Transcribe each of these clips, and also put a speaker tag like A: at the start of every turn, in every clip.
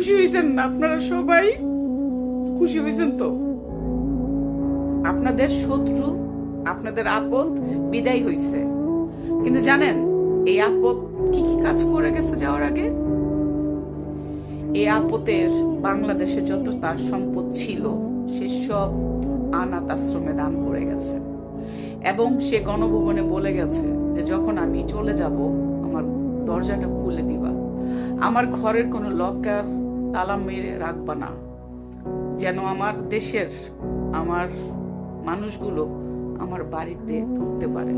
A: খুশি হয়েছেন না আপনারা সবাই? খুশি হয়েছেন তো? আপনাদের শত্রু, আপনাদের আপদ বিদায় হইছে। কিন্তু জানেন, এই আপদ কি কি কাজ করে গেছে যাওয়ার আগে? এই আপদের বাংলাদেশে যত তার সম্পদ ছিল, সে সব আনাথ আশ্রমে দান করে গেছে। এবং সে গণভবনে বলে গেছে যে, যখন আমি চলে যাব, আমার দরজাটা খুলে দিবা। আমার ঘরের কোনো লকার তালা মেরে রাখবা না। যেন আমার দেশের, আমার মানুষগুলো আমার বাড়িতে ঢুকতে পারে।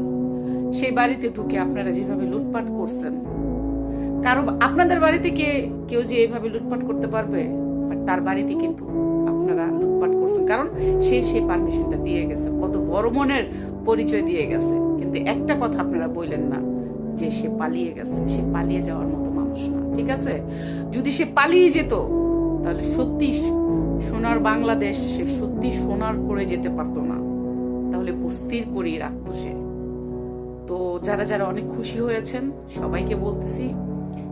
A: সেই বাড়িতে ঢুকে আপনারা যেভাবে লুটপাট করছেন কারও আপনাদের বাড়িতে কে, কেউ যে এইভাবে লুটপাট করতে পারবে তার বাড়িতে কিন্তু আপনারা লুটপাট করছেন। কারণ সে সেই পারমিশনটা দিয়ে গেছে, কত বড় মনের পরিচয় দিয়ে গেছে। কিন্তু একটা কথা আপনারা বললেন না, যে সে পালিয়ে গেছে, সে পালিয়ে যাওয়ার মতো মানুষ না। ঠিক আছে? যদি সে পালিয়ে যেত, তাহলে সত্যি সোনার বাংলাদেশ সে সত্যি সোনার করে যেতে পারতো না। তাহলে বস্তির করেই রাখতো সে। তো যারা যারা অনেক খুশি হয়েছেন, সবাইকে বলতেছি,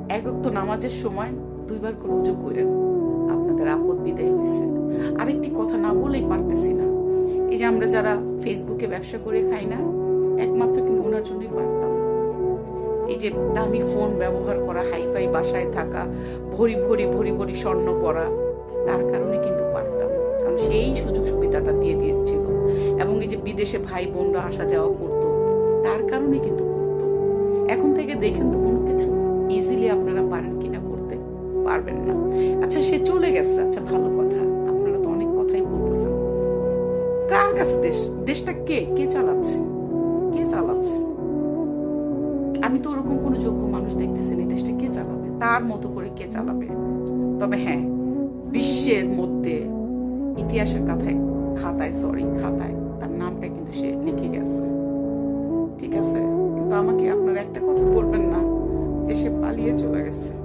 A: এক নামাজের সময় দুইবার করে উজু করেন। আপনাদের আপদ বিদায় হয়েছে। আরেকটি কথা না বলেই পারতেছি না। এই যে আমরা যারা ফেসবুকে ব্যবসা করে খাই না, একমাত্র কিন্তু ওনার জন্যই পারতাম এই যে দামি ফোন ব্যবহার করা, হাইফাই বাসায় থাকা, ভরি ভরি ভরি ভরি স্বর্ণ পরা, তার কারণে কিন্তু পারতাম। কারণ সেই সুযোগ সুবিধাটা দিয়ে দিয়েছিল। এবং এই যে বিদেশে ভাই বোনরা আসা যাওয়া করতো, তার কারণে কিন্তু করতো। এখন থেকে দেখেন তো কোনো কিছু ইজিলি আপনারা পারেন কিনা করতে, পারবেন না। আচ্ছা সে চলে গেছে। আচ্ছা ভালো কথা। আপনারা তো অনেক কথাই বলতেছেন। কার কাছে দেশ, দেশটা কে? কে চালাচ্ছে? তার মতো করে কে চালাবে? তবে হ্যাঁ বিশ্বের মধ্যে ইতিহাসের কথায় খাতায় সরি খাতায় তার নামটা কিন্তু সে লিখে গেছে। ঠিক আছে? কিন্তু আমাকে আপনারা একটা কথা বলবেন না যে সে পালিয়ে চলে গেছে।